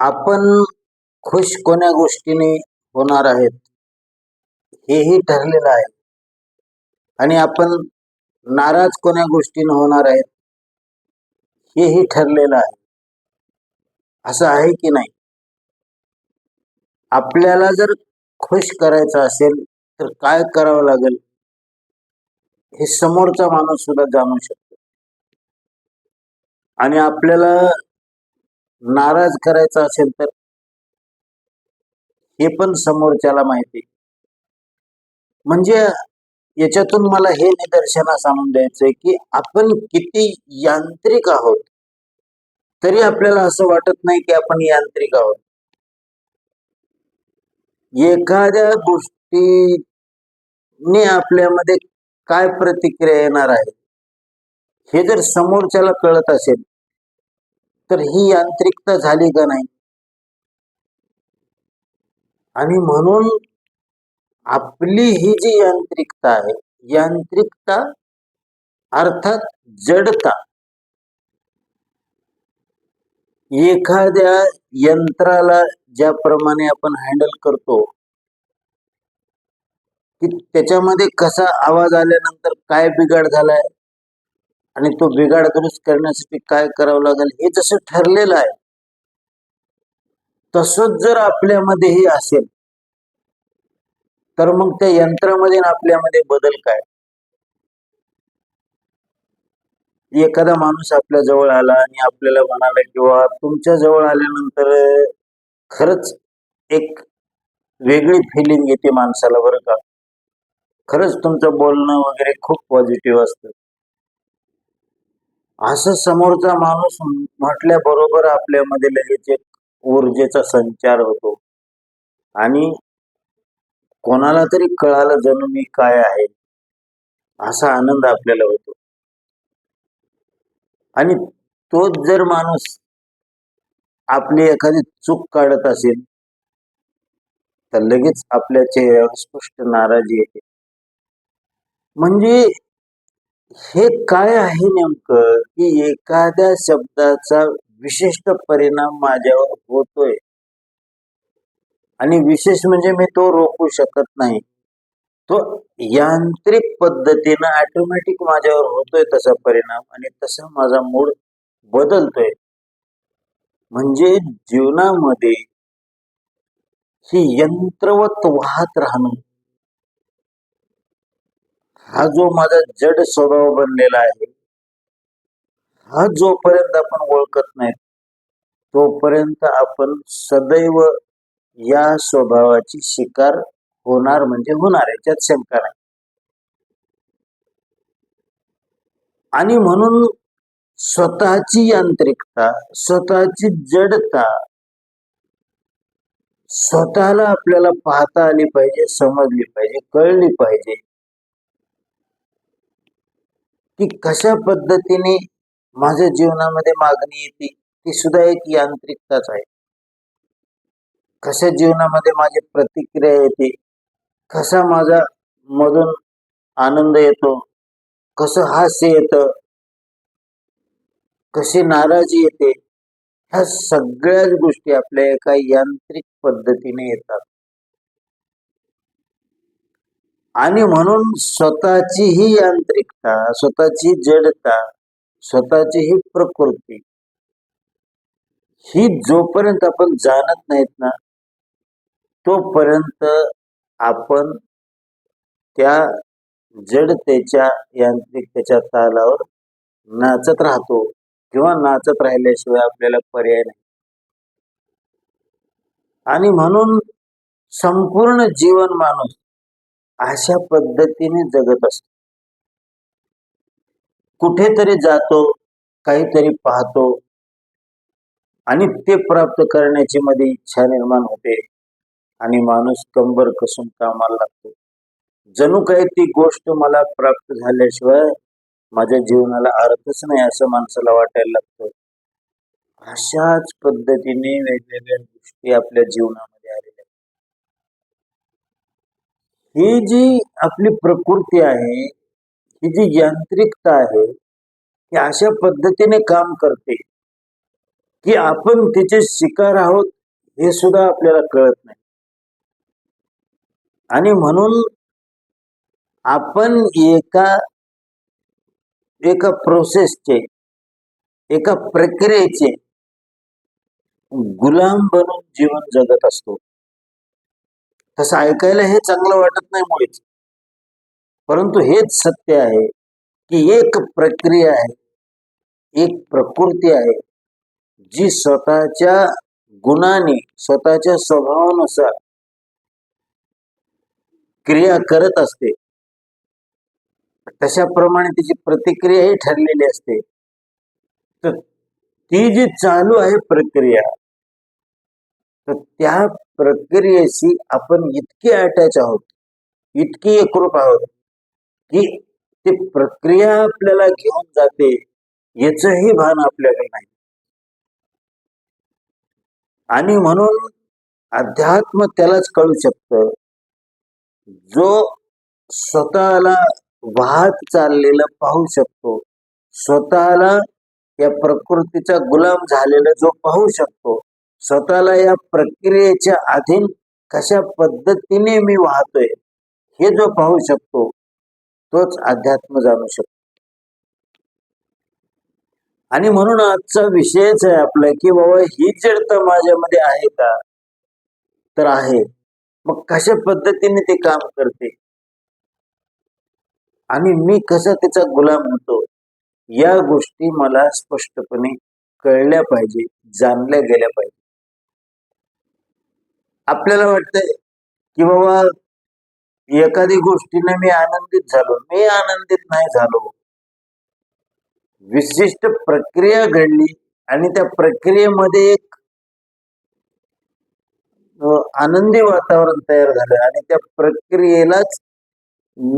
आपण खुश कोण्या गोष्टीने होणार आहेत? हेही ठरलेलं आहे. आणि आपण नाराज कोण्या गोष्टीने होणार आहेत? हेही ठरलेलं आहे. असं आहे की नाही? आपल्याला जर खुश करायचं असेल तर काय करावं लागेल? हे समोरचा माणूस सुद्धा जाणू शकतो. आणि आपल्याला नाराज करायचा असेल तर? हे पण समोरच्याला माहिती. म्हणजे याच्यातून मला हे निदर्शनास आणून द्यायचंय की आपण किती यांत्रिक आहोत. तरी आपल्याला असं वाटत नाही की आपण यांत्रिक आहोत. एखाद्या गोष्टीने आपल्यामध्ये काय प्रतिक्रिया येणार आहे? हे जर समोरच्याला कळत असेल तर ही यांत्रिकता झाली का नाही? आणि म्हणून आपली ही जी यांत्रिकता आहे यांत्रिकता अर्थात जडता. एखाद्या यंत्राला ज्याप्रमाणे आपण हँडल करतो की त्याच्यामध्ये कसा आवाज आल्यानंतर काय बिघाड झालाय आणि तो बिघाड दुरुस्त करण्यासाठी काय करावं लागेल हे जसं ठरलेलं आहे तसंच जर आपल्यामध्येही असेल तर मग त्या यंत्रामध्ये आपल्यामध्ये बदल काय? एखादा माणूस आपल्या जवळ आला आणि आपल्याला म्हणाला किंवा तुमच्या जवळ आल्यानंतर खरंच एक वेगळी फिलिंग येते माणसाला बरं का? खरंच तुमचं बोलणं वगैरे खूप पॉझिटिव्ह असतं. असं समोरचा माणूस म्हटल्याबरोबर आपल्यामध्ये लगेच एक ऊर्जेचा संचार होतो. आणि कोणाला तरी कळालं जणू मी काय आहे असा आनंद आपल्याला होतो. आणि तोच जर माणूस आपली एखादी चूक काढत असेल तर लगेच आपल्या चेहऱ्यावर स्पष्ट नाराजी येते. म्हणजे हे काय आहे नेमकं? की एखाद्या शब्दाचा विशिष्ट परिणाम माझ्यावर होतोय. आणि विशेष म्हणजे मी तो रोखू शकत नाही. तो यांत्रिक पद्धतीनं ऑटोमॅटिक माझ्यावर होतोय तसा परिणाम आणि तसा माझा मूड बदलतोय. म्हणजे जीवनामध्ये ही यंत्रवत वाहत राहणं हा जो माझा जड स्वभाव बनलेला आहे हा जोपर्यंत आपण ओळखत नाही तोपर्यंत आपण सदैव या स्वभावाची शिकार होणार म्हणजे होणार याच्यात शंका नाही. आणि म्हणून स्वतःची यांत्रिकता स्वतःची जडता स्वतःला आपल्याला पाहता आली पाहिजे समजली पाहिजे कळली पाहिजे. की कशा पद्धतीने माझ्या जीवनामध्ये मागणी येते ती सुद्धा एक यांत्रिकताच आहे. कशा जीवनामध्ये माझी प्रतिक्रिया येते कसा माझा मधून आनंद येतो कसं हास्य येतं कशी नाराजी येते ह्या सगळ्याच गोष्टी आपल्या एका यांत्रिक पद्धतीने येतात. आणि म्हणून स्वतःची ही यांत्रिकता स्वतःची जडता स्वतःची ही प्रकृती ही जोपर्यंत आपण जाणत नाहीत ना तोपर्यंत आपण त्या जडतेच्या यांत्रिकतेच्या तालावर नाचत राहतो किंवा नाचत राहिल्याशिवाय आपल्याला पर्याय नाही. आणि म्हणून संपूर्ण जीवन माणूस अशा पद्धतीने जगत असतो. कुठेतरी जातो काहीतरी पाहतो आणि ते प्राप्त करण्याची मध्ये इच्छा निर्माण होते आणि माणूस कंबर कसून कामाला लागतो. जणू काही ती गोष्ट मला प्राप्त झाल्याशिवाय माझ्या जीवनाला अर्थच नाही असं माणसाला वाटायला लागतं. अशाच पद्धतीने वेगवेगळ्या गोष्टी आपल्या जीवनामध्ये ही जी आपली प्रकृती आहे ही जी यांत्रिकता आहे ही अशा पद्धतीने काम करते की आपण तिचे शिकार आहोत हे सुद्धा आपल्याला कळत नाही. आणि म्हणून आपण एका एका प्रोसेसचे एका प्रक्रियेचे गुलाम बनून जीवन जगत असतो. तसं ऐकायला हे चांगलं वाटत नाही मुळेच. परंतु हेच सत्य आहे की एक प्रक्रिया आहे एक प्रकृती आहे जी स्वतःच्या गुणाने स्वतःच्या स्वभावानुसार क्रिया करत असते. तशाप्रमाणे तिची प्रतिक्रियाही ठरलेली असते. तर ती जी चालू आहे प्रक्रिया तर त्या प्रक्रियेशी आपण इतके अटॅच आहोत इतकी एकरूप आहोत की ती प्रक्रिया आपल्याला घेऊन जाते याचंही भान आपल्याकडे नाही. आणि म्हणून अध्यात्म त्यालाच कळू शकतं. जो स्वतःला वाहत चाललेलं पाहू शकतो स्वतःला या प्रकृतीचा गुलाम झालेला जो पाहू शकतो स्वतःला या प्रक्रियेच्या अधीन कशा पद्धतीने मी वाहतोय हे जो पाहू शकतो तोच अध्यात्म जाणू शकतो. आणि म्हणून आजचा विषयच आहे आपला की बाबा ही जडता माझ्यामध्ये आहे का? तर आहे. मग कशा पद्धतीने ते काम करते? आणि मी कसा त्याचा गुलाम होतो? या गोष्टी मला स्पष्टपणे कळल्या पाहिजे जाणल्या गेल्या पाहिजे. आपल्याला वाटतंय की बाबा एखादी गोष्टीने मी आनंदित झालो. मी आनंदित नाही झालो. विशिष्ट प्रक्रिया घडली आणि त्या प्रक्रियेमध्ये एक आनंदी वातावरण तयार झालं आणि त्या प्रक्रियेलाच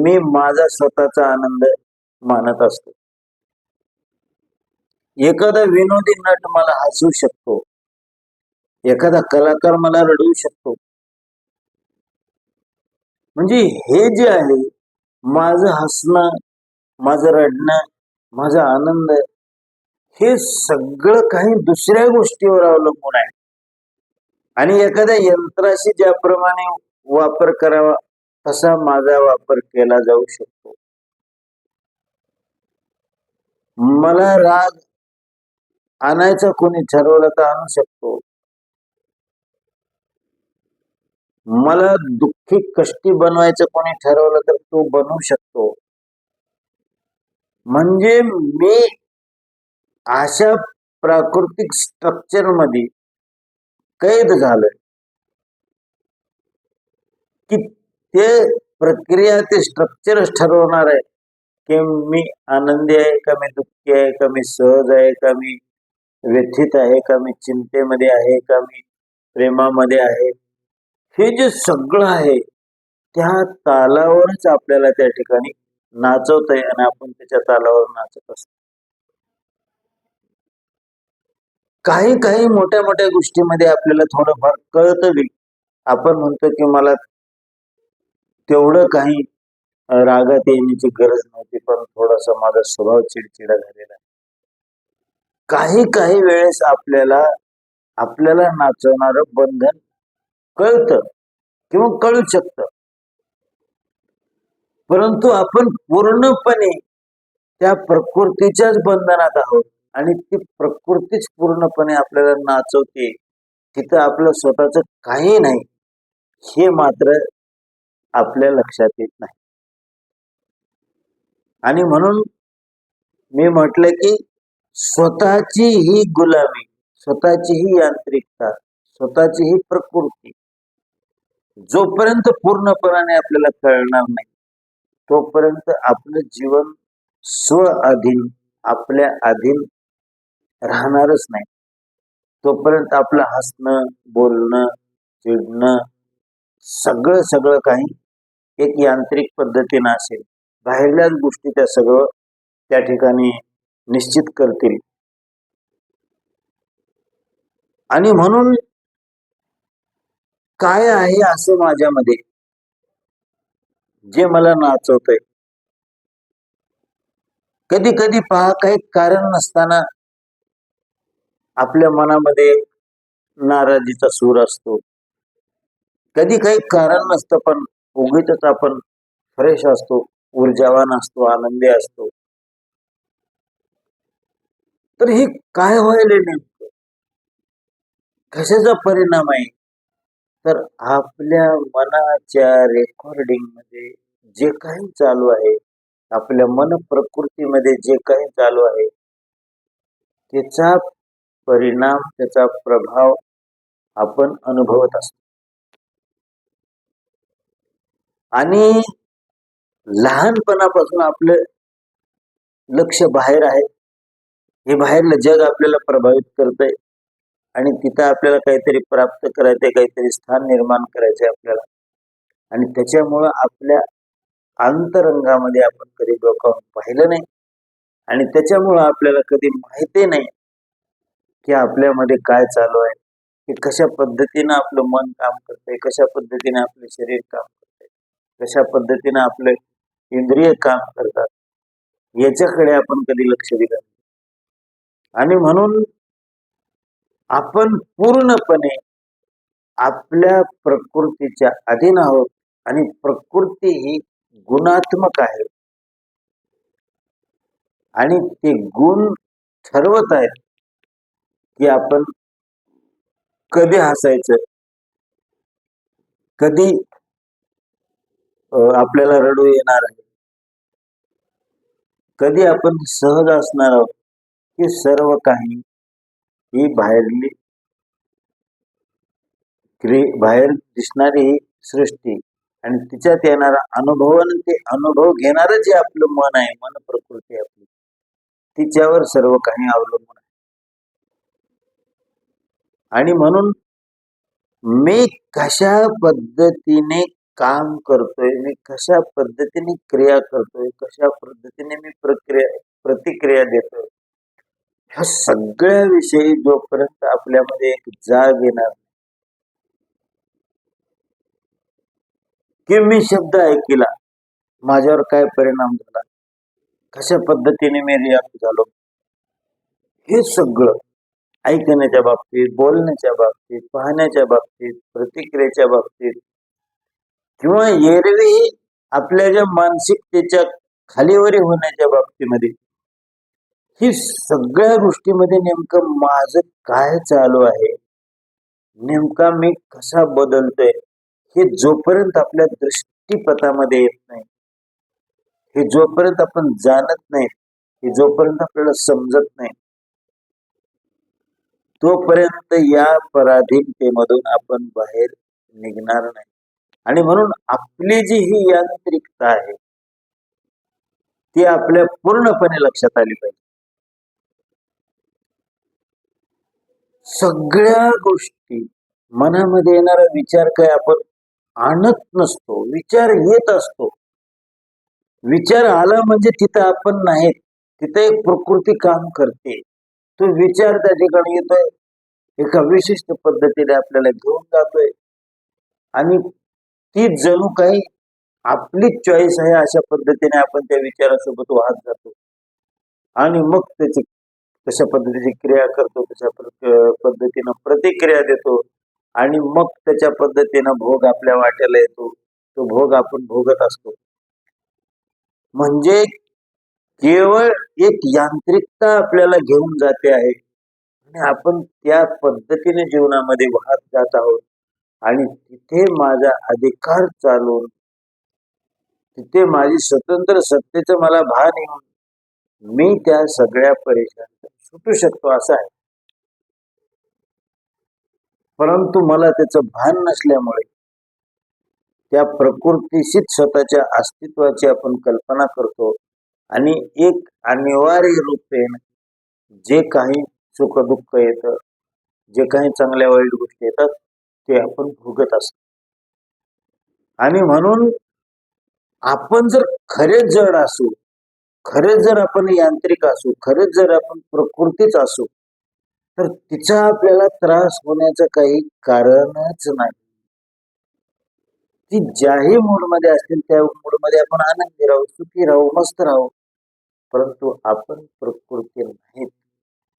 मी माझा स्वतःचा आनंद मानत असतो. एखादा विनोदी नट मला हसू शकतो. एखादा कलाकार मला रडवू शकतो. म्हणजे हे जे आहे माझं हसणं माझं रडणं माझा आनंद हे सगळं काही दुसऱ्या गोष्टीवर अवलंबून आहे. आणि एखाद्या यंत्राशी ज्याप्रमाणे वापर करावा तसा माझा वापर केला जाऊ शकतो. मला राग आणायचा कोणी ठरवलं तर आणू शकतो. मला दुःखी कष्टी बनवायचं कोणी ठरवलं तर तो बनवू शकतो. म्हणजे मी अशा प्राकृतिक स्ट्रक्चरमध्ये कैद झालोय. की ते प्रक्रिया ते स्ट्रक्चरच ठरवणार आहे की मी आनंदी आहे का मी दुःखी आहे का मी सहज आहे का मी व्यथित आहे का मी चिंतेमध्ये आहे का मी प्रेमामध्ये आहे. हे जे सगळं आहे त्या तालावरच आपल्याला त्या ठिकाणी नाचवत आहे आणि आपण त्याच्या तालावर नाचत असतो. काही काही मोठ्या मोठ्या गोष्टीमध्ये आपल्याला थोडंफार कळत बी. आपण म्हणतो की मला तेवढं काही रागात येण्याची गरज नव्हती पण थोडासा माझा स्वभाव चिडचिडा झालेला. काही काही वेळेस आपल्याला आपल्याला नाचवणार बंधन कळतं किंवा कळू शकतं. परंतु आपण पूर्णपणे त्या प्रकृतीच्याच बंधनात आहोत आणि ती प्रकृतीच पूर्णपणे आपल्याला नाचवते तिथं आपलं स्वतःच काही नाही हे मात्र आपल्या लक्षात येत नाही. आणि म्हणून मी म्हटलं की स्वतःची ही गुलामी स्वतःची ही यांत्रिकता स्वतःची ही प्रकृती जोपर्यंत पूर्णपणाने आपल्याला कळणार नाही तोपर्यंत आपलं जीवन स्व अधीन आपल्या अधीन राहणारच नाही. तोपर्यंत आपलं हसणं बोलणं चिडणं सगळं सगळं काही एक यांत्रिक पद्धतीनं असेल. बाहेरल्याच गोष्टी त्या सगळं त्या ठिकाणी निश्चित करतील. आणि म्हणून काय आहे असं माझ्यामध्ये? जे मला नाचवतय. कधी कधी पहा काही कारण नसताना आपल्या मनामध्ये नाराजीचा सूर असतो. कधी काही कारण नसतं पण उगीच आपण फ्रेश असतो ऊर्जावान असतो आनंदी असतो. तर हे काय व्हायला नेमकं? कशाचा परिणाम आहे? तर आपल्या मनाच्या रेकॉर्डिंगमध्ये जे काही चालू आहे आपल्या मन प्रकृतीमध्ये जे काही चालू आहे त्याचा परिणाम त्याचा प्रभाव आपण अनुभवत असतो. आणि लहानपणापासून आपलं लक्ष बाहेर आहे. हे बाहेरलं जग आपल्याला प्रभावित करतंय. आणि तिथं आपल्याला काहीतरी प्राप्त करायचंय काहीतरी स्थान निर्माण करायचंय आपल्याला. आणि त्याच्यामुळं आपल्या अंतरंगामध्ये आपण कधी डोकावून पाहिलं नाही. आणि त्याच्यामुळं आपल्याला कधी माहिती नाही की आपल्यामध्ये काय चालू आहे की कशा पद्धतीनं आपलं मन काम करतंय कशा पद्धतीने आपलं शरीर काम करतंय कशा पद्धतीनं आपले इंद्रिय काम करतात याच्याकडे आपण कधी लक्ष दिलं आणि म्हणून आपण पूर्णपणे आपल्या प्रकृतीच्या अधीन आहोत आणि प्रकृती ही गुणात्मक आहे. आणि ते गुण ठरवत आहेत की आपण कधी हसायचं? कधी आपल्याला रडू येणार आहे? कधी आपण सहज असणार आहोत? की सर्व काही ही बाहेरली क्रि बाहेर दिसणारी सृष्टी. आणि तिच्यात येणारा अनुभव आणि ते अनुभव घेणारं जे आपलं मन आहे मन प्रकृती आपली. तिच्यावर सर्व काही अवलंबून आहे. आणि म्हणून मी कशा पद्धतीने काम करतोय मी कशा पद्धतीने क्रिया करतोय कशा पद्धतीने मी प्रक्रिया प्रतिक्रिया देतोय ह्या सगळ्या विषयी जोपर्यंत आपल्यामध्ये एक जाग येणार नाही, की मी शब्द ऐकला माझ्यावर काय परिणाम झाला कशा पद्धतीने मी रिॲक्ट झालो हे सगळं ऐकण्याच्या बाबतीत बोलण्याच्या बाबतीत पाहण्याच्या बाबतीत प्रतिक्रियेच्या बाबतीत किंवा एरवी आपल्या ज्या मानसिकतेच्या खालीवरी होण्याच्या बाबतीमध्ये ही सगळ्या गोष्टीमध्ये नेमकं माझं काय चालू आहे? नेमका मी कसा बदलतोय? हे जोपर्यंत आपल्या दृष्टीपथामध्ये येत नाही हे जोपर्यंत आपण जाणत नाही हे जोपर्यंत आपल्याला समजत नाही तोपर्यंत या पराधीनतेमधून आपण बाहेर निघणार नाही. आणि म्हणून आपली जी ही यांत्रिकता आहे ती आपल्या पूर्णपणे लक्षात आली पाहिजे. सगळ्या गोष्टी मनामध्ये येणारा विचार काय आपण आणत नसतो विचार येत असतो. विचार आला म्हणजे तिथं आपण नाही तिथं एक प्रकृती काम करते. तो विचार त्या ठिकाणी येतोय. एका विशिष्ट पद्धतीने आपल्याला घेऊन जातोय. आणि ती जणू काही आपलीच चॉईस आहे अशा पद्धतीने आपण त्या विचारासोबत वाहत जातो. आणि मग त्याची कशा पद्धतीची क्रिया करतो कशा पद्धतीनं प्रतिक्रिया देतो आणि मग त्याच्या पद्धतीनं भोग आपल्या वाट्याला येतो. तो भोग आपण भोगत असतो. म्हणजे केवळ एक यांत्रिकता आपल्याला घेऊन जाते आहे. आणि आपण त्या पद्धतीने जीवनामध्ये वाहत जात आहोत. आणि तिथे माझा अधिकार चालून तिथे माझी स्वतंत्र सत्तेचं मला भान येऊन मी त्या सगळ्या परेशान सुटू शकतो असं आहे. परंतु मला त्याचं भान नसल्यामुळे त्या प्रकृतीशीच स्वतःच्या अस्तित्वाची आपण कल्पना करतो आणि एक अनिवार्य रूपेण जे काही सुख दुःख येतं जे काही चांगल्या वाईट गोष्टी येतात ते आपण भोगत असतो. आणि म्हणून आपण जर खरे जड असू खरंच जर आपण यांत्रिक असू खरंच जर आपण प्रकृतीच असू तर तिचा आपल्याला त्रास होण्याचं काही कारणच नाही. ती ज्याही मूडमध्ये असतील त्या मूडमध्ये आपण आनंदी राहू सुखी राहू मस्त राहू. परंतु आपण प्रकृती नाहीत.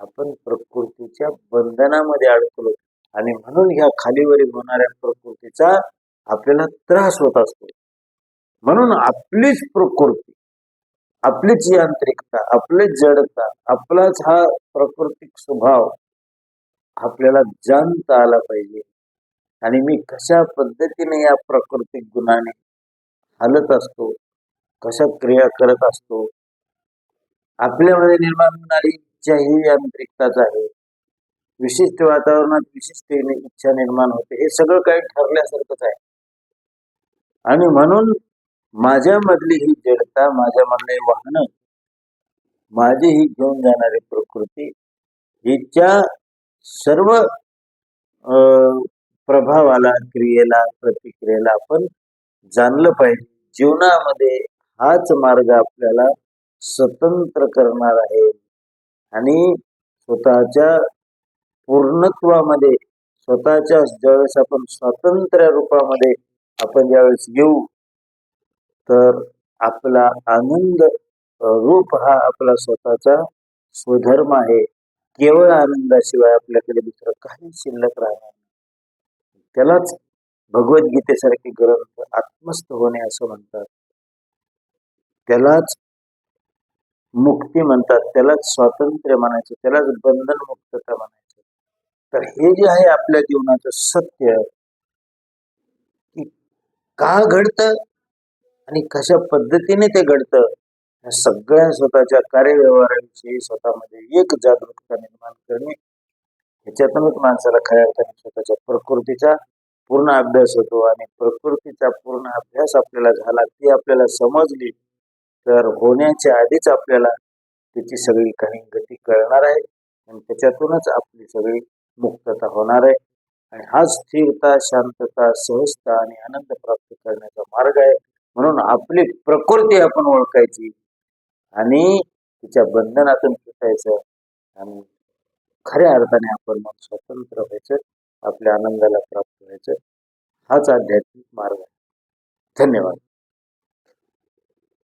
आपण प्रकृतीच्या बंधनामध्ये अडकलो आणि म्हणून ह्या खालीवरील होणाऱ्या प्रकृतीचा आपल्याला त्रास होत असतो. म्हणून आपलीच प्रकृती आपलीच यांत्रिकता आपलीच जडता आपलाच हा प्राकृतिक स्वभाव आपल्याला जाणता आला पाहिजे. आणि मी कशा पद्धतीने या प्राकृतिक गुणाने हालत असतो कशा क्रिया करत असतो आपल्यामध्ये निर्माण होणारी इच्छा ही यांत्रिकताच आहे. विशिष्ट वातावरणात विशिष्ट इच्छा निर्माण होते हे सगळं काही ठरल्यासारखंच आहे. आणि म्हणून माझ्यामधली ही जडता माझ्यामधले वाहन माझी ही घेऊन जाणारी प्रकृती हिच्या सर्व प्रभावाला क्रियेला प्रतिक्रियेला आपण जाणलं पाहिजे. जीवनामध्ये हाच मार्ग आपल्याला स्वतंत्र करणार आहे. आणि स्वतःच्या पूर्णत्वामध्ये स्वतःच्या ज्यावेळेस आपण स्वातंत्र्य रूपामध्ये आपण ज्यावेळेस घेऊ तर आपला आनंद रूप हा आपला स्वतःचा स्वधर्म आहे. केवळ आनंदाशिवाय आपल्याकडे दुसरं काही शिल्लक राहणार नाही. त्यालाच भगवद्गीतेसारखे ग्रंथ आत्मस्थ होणे असं म्हणतात. त्यालाच मुक्ती म्हणतात. त्यालाच स्वातंत्र्य म्हणायचं. त्यालाच बंधन मुक्तता म्हणायचं. तर हे जे आहे आपल्या जीवनाचं सत्य की का घडतं? आणि कशा पद्धतीने ते घडतं या सगळ्या स्वतःच्या कार्यव्यवहाराविषयी स्वतःमध्ये एक जागरूकता निर्माण करणे ह्याच्यातूनच माणसाला खऱ्या अर्थाने स्वतःच्या प्रकृतीचा पूर्ण अभ्यास होतो आणि प्रकृतीचा पूर्ण अभ्यास आपल्याला झाला ती आपल्याला समजली तर होण्याच्या आधीच आपल्याला त्याची सगळी काही गती कळणार आहे आणि त्याच्यातूनच आपली सगळी मुक्तता होणार आहे. आणि हा स्थिरता शांतता सहजता आणि आनंद प्राप्त करण्याचा मार्ग आहे. म्हणून आपली प्रकृती आपण ओळखायची. आणि तिच्या बंधनातून सुटायचं. आणि खऱ्या अर्थाने आपण मग स्वतंत्र व्हायचं. आपल्या आनंदाला प्राप्त व्हायचं. हाच आध्यात्मिक मार्ग आहे. धन्यवाद.